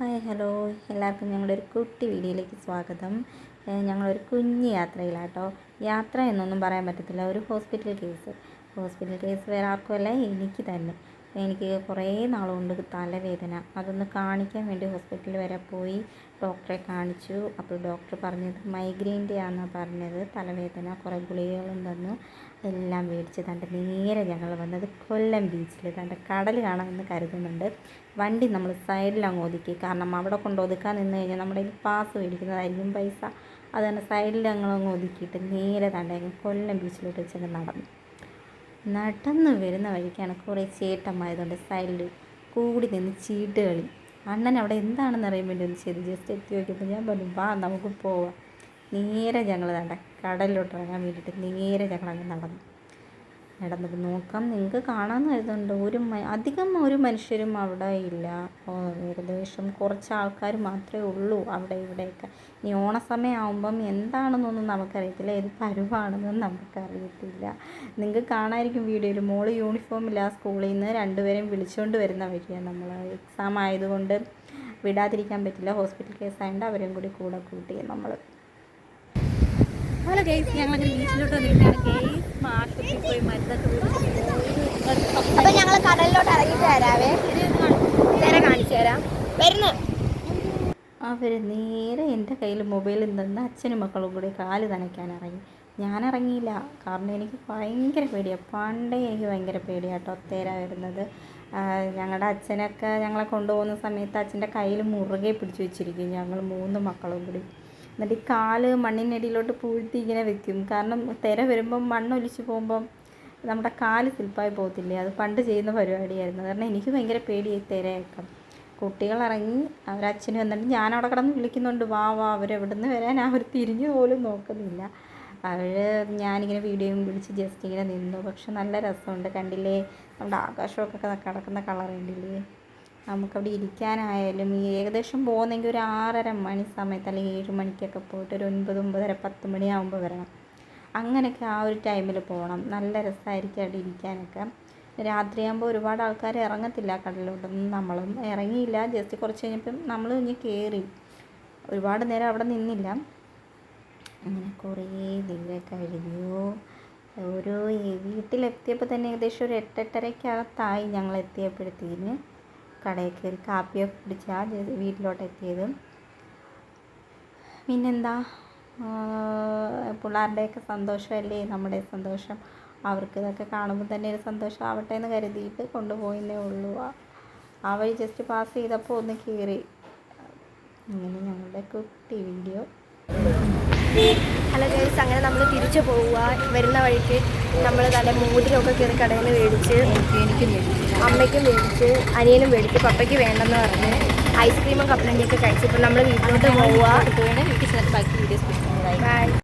Hi hello. എല്ലാവർക്കും ഞങ്ങളുടെ ഒരു കുട്ടി വീഡിയോയിലേക്ക് സ്വാഗതം. ഞങ്ങളൊരു കുഞ്ഞ് യാത്രയിലാട്ടോ. യാത്ര എന്നൊന്നും പറയാൻ പറ്റത്തില്ല. ഒരു ഹോസ്പിറ്റൽ കേസ്. ഹോസ്പിറ്റൽ കേസ് വേറെ ആർക്കുമല്ല എനിക്ക് തന്നെ. എനിക്ക് കുറേ നാളുകൊണ്ട് തലവേദന. അതൊന്ന് കാണിക്കാൻ വേണ്ടി ഹോസ്പിറ്റലിൽ വരെ പോയി ഡോക്ടറെ കാണിച്ചു. അപ്പോൾ ഡോക്ടർ പറഞ്ഞത് മൈഗ്രെയിന്റെ ആണെന്നാണ് പറഞ്ഞത്. തലവേദന കുറേ ഗുളികകളും തന്നു. എല്ലാം മേടിച്ച് തന്റെ നേരെ ഞങ്ങൾ വന്നത് കൊല്ലം ബീച്ചിൽ. തന്റെ കടൽ കാണാമെന്ന് കരുതുന്നുണ്ട്. വണ്ടി നമ്മൾ സൈഡിലങ്ങ് ഒതുക്കി. കാരണം അവിടെ കൊണ്ട് ഒതുക്കാൻ നിന്ന് കഴിഞ്ഞാൽ നമ്മുടെ പാസ് മേടിക്കുന്നതായിരിക്കും പൈസ. അത് തന്നെ സൈഡിൽ അങ്ങ് ഒതുക്കിയിട്ട് നേരെ തന്റെ കൊല്ലം ബീച്ചിലോട്ട് വെച്ചങ്ങ് നടന്നു. നടന്നു വരുന്ന വഴിക്കാണ് കുറേ ചേട്ടന്മായതുകൊണ്ട് സൈഡിൽ കൂടി നിന്ന് ചീട്ട് കളി. അണ്ണൻ അവിടെ എന്താണെന്ന് അറിയാൻ വേണ്ടി ഒന്ന് ചെയ്ത് ജസ്റ്റ് എത്തി നോക്കിയപ്പോൾ ഞാൻ പറഞ്ഞു വാ നമുക്ക് പോവാം. നേരെ ഞങ്ങൾ വേണ്ട കടലിലോട്ട് ഇറങ്ങാൻ വേണ്ടിയിട്ട് നേരെ ഞങ്ങൾ അങ്ങ് നടന്നു. നടന്നത്. നോക്കാം. നിങ്ങൾക്ക് കാണാമെന്ന് കരുതുന്നുണ്ട്. ഒരു അധികം ഒരു മനുഷ്യരും അവിടെ ഇല്ല. ഏകദേശം കുറച്ച് ആൾക്കാർ മാത്രമേ ഉള്ളൂ അവിടെ ഇവിടെയൊക്കെ. ഇനി ഓണസമയം ആകുമ്പം എന്താണെന്നൊന്നും നമുക്കറിയത്തില്ല. ഏത് പരുവാണെന്നും നമുക്കറിയത്തില്ല. നിങ്ങൾക്ക് കാണാമായിരിക്കും വീഡിയോയിൽ മോൾ യൂണിഫോമില്ല സ്കൂളിൽ നിന്ന് രണ്ടുപേരെയും വിളിച്ചുകൊണ്ട് വരുന്ന വഴിയാണ് നമ്മൾ എക്സാം ആയതുകൊണ്ട് വിടാതിരിക്കാൻ പറ്റില്ല. ഹോസ്പിറ്റൽ കേസായതുകൊണ്ട് അവരെയും കൂടി കൂടെ കൂട്ടി നമ്മൾ ഹലോ ഗെയ്സ് ഞങ്ങളങ്ങനെ ബീച്ചിലോട്ട് വന്നിരിക്കുകയാണ്. മാർക്കറ്റിൽ പോയി മരുന്നൊക്കെ അപ്പൊ ഞങ്ങൾ കടലിലോട്ട് ഇറങ്ങിട്ട് തരാവേ നേരെ കാണിച്ചു തരാം. വരുന്നു. അവർ നേരെ എന്റെ കയ്യിൽ മൊബൈലിൽ നിന്ന് അച്ഛനും മക്കളും കൂടി കാൽ നനയ്ക്കാൻ ഇറങ്ങി. ഞാൻ ഇറങ്ങിയില്ല. കാരണം എനിക്ക് ഭയങ്കര പേടിയാണ് പണ്ടേ എനിക്ക് ഭയങ്കര പേടിയാട്ടോ ഒത്തേര വരുന്നത്. ഞങ്ങളുടെ അച്ഛനൊക്കെ ഞങ്ങളെ കൊണ്ടുപോകുന്ന സമയത്ത് അച്ഛന്റെ കയ്യിൽ മുറുകെ പിടിച്ചു വെച്ചിരിക്കും ഞങ്ങൾ മൂന്ന് മക്കളും കൂടി. എന്നിട്ട് ഈ കാൽ മണ്ണിനടിയിലോട്ട് പൂഴ്ത്തി ഇങ്ങനെ വെക്കും. കാരണം തിര വരുമ്പം മണ്ണൊലിച്ച് പോകുമ്പം നമ്മുടെ കാൽ സ്ലിപ്പായി പോകത്തില്ലേ? അത് പണ്ട് ചെയ്യുന്ന പരിപാടിയായിരുന്നു. കാരണം എനിക്ക് ഭയങ്കര പേടിയായി തിരയൊക്കെ. കുട്ടികൾ ഇറങ്ങി അവരച്ഛനും വന്നിട്ട് ഞാൻ അവിടെ കിടന്ന് വിളിക്കുന്നുണ്ട്. വാ വാ അവരെവിടുന്ന് വരാൻ? അവർ തിരിഞ്ഞു പോലും നോക്കുന്നില്ല. അവർ ഞാനിങ്ങനെ വീഡിയോയും വിളിച്ച് ജസ്റ്റ് ഇങ്ങനെ നിന്നു. പക്ഷെ നല്ല രസമുണ്ട്. കണ്ടില്ലേ? നമ്മുടെ ആകാശമൊക്കെ കിടക്കുന്ന കളർ കണ്ടില്ലേ? നമുക്കവിടെ ഇരിക്കാനായാലും ഈ ഏകദേശം പോകുന്നെങ്കിൽ ഒരു ആറര മണി സമയത്ത് അല്ലെങ്കിൽ ഏഴ് മണിക്കൊക്കെ പോയിട്ട് ഒരു ഒൻപത് ഒമ്പതര പത്ത് മണിയാകുമ്പോൾ വരണം. അങ്ങനെയൊക്കെ ആ ഒരു ടൈമിൽ പോകണം. നല്ല രസമായിരിക്കും അവിടെ ഇരിക്കാനൊക്കെ. രാത്രിയാകുമ്പോൾ ഒരുപാട് ആൾക്കാർ ഇറങ്ങത്തില്ല കടലിലോട്ടൊന്നും. നമ്മളും ഇറങ്ങിയില്ല. ജസ്റ്റ് കുറച്ച് കഴിഞ്ഞപ്പം നമ്മൾ ഇനി കയറി ഒരുപാട് നേരം അവിടെ നിന്നില്ല. അങ്ങനെ കുറേ നേരം കഴിഞ്ഞു. ഒരു വീട്ടിലെത്തിയപ്പോൾ തന്നെ ഏകദേശം ഒരു എട്ടെട്ടരയ്ക്കകത്തായി ഞങ്ങൾ എത്തിയപ്പോഴത്തേന് കടയിൽ കയറി കാപ്പിയൊക്കെ കുടിച്ചാൽ വീട്ടിലോട്ട് എത്തിയത്. പിന്നെന്താ? പിള്ളേരുടെയൊക്കെ സന്തോഷമല്ലേ? നമ്മുടെ സന്തോഷം. അവർക്ക് ഇതൊക്കെ കാണുമ്പോൾ തന്നെ ഒരു സന്തോഷം ആവട്ടെ എന്ന് കരുതിയിട്ട് കൊണ്ടുപോയെന്നേ ഉള്ളൂ. ആ- വഴി ജസ്റ്റ് പാസ് ചെയ്തപ്പോൾ ഒന്ന് കയറി. അങ്ങനെ ഞങ്ങളുടെ കുട്ടി വീഡിയോ ഹലോ ഗൈസ് അങ്ങനെ നമ്മൾ തിരിച്ചു പോവുക. വരുന്ന വഴിക്ക് നമ്മൾ നല്ല മോതിരമൊക്കെ കയറി കടയിൽ നിന്ന് മേടിച്ച് എനിക്കും അമ്മയ്ക്കും മേടിച്ച് അനിയനും മേടിച്ച് പപ്പയ്ക്ക് വേണ്ടെന്ന് പറഞ്ഞ് ഐസ്ക്രീമും കപ്പലണ്ടിയൊക്കെ കഴിച്ച് ഇപ്പം നമ്മൾ വീട്ടിലോട്ട് പോവുക. വീട്ടിൽ ബാക്കി വീഡിയോസ് ബൈ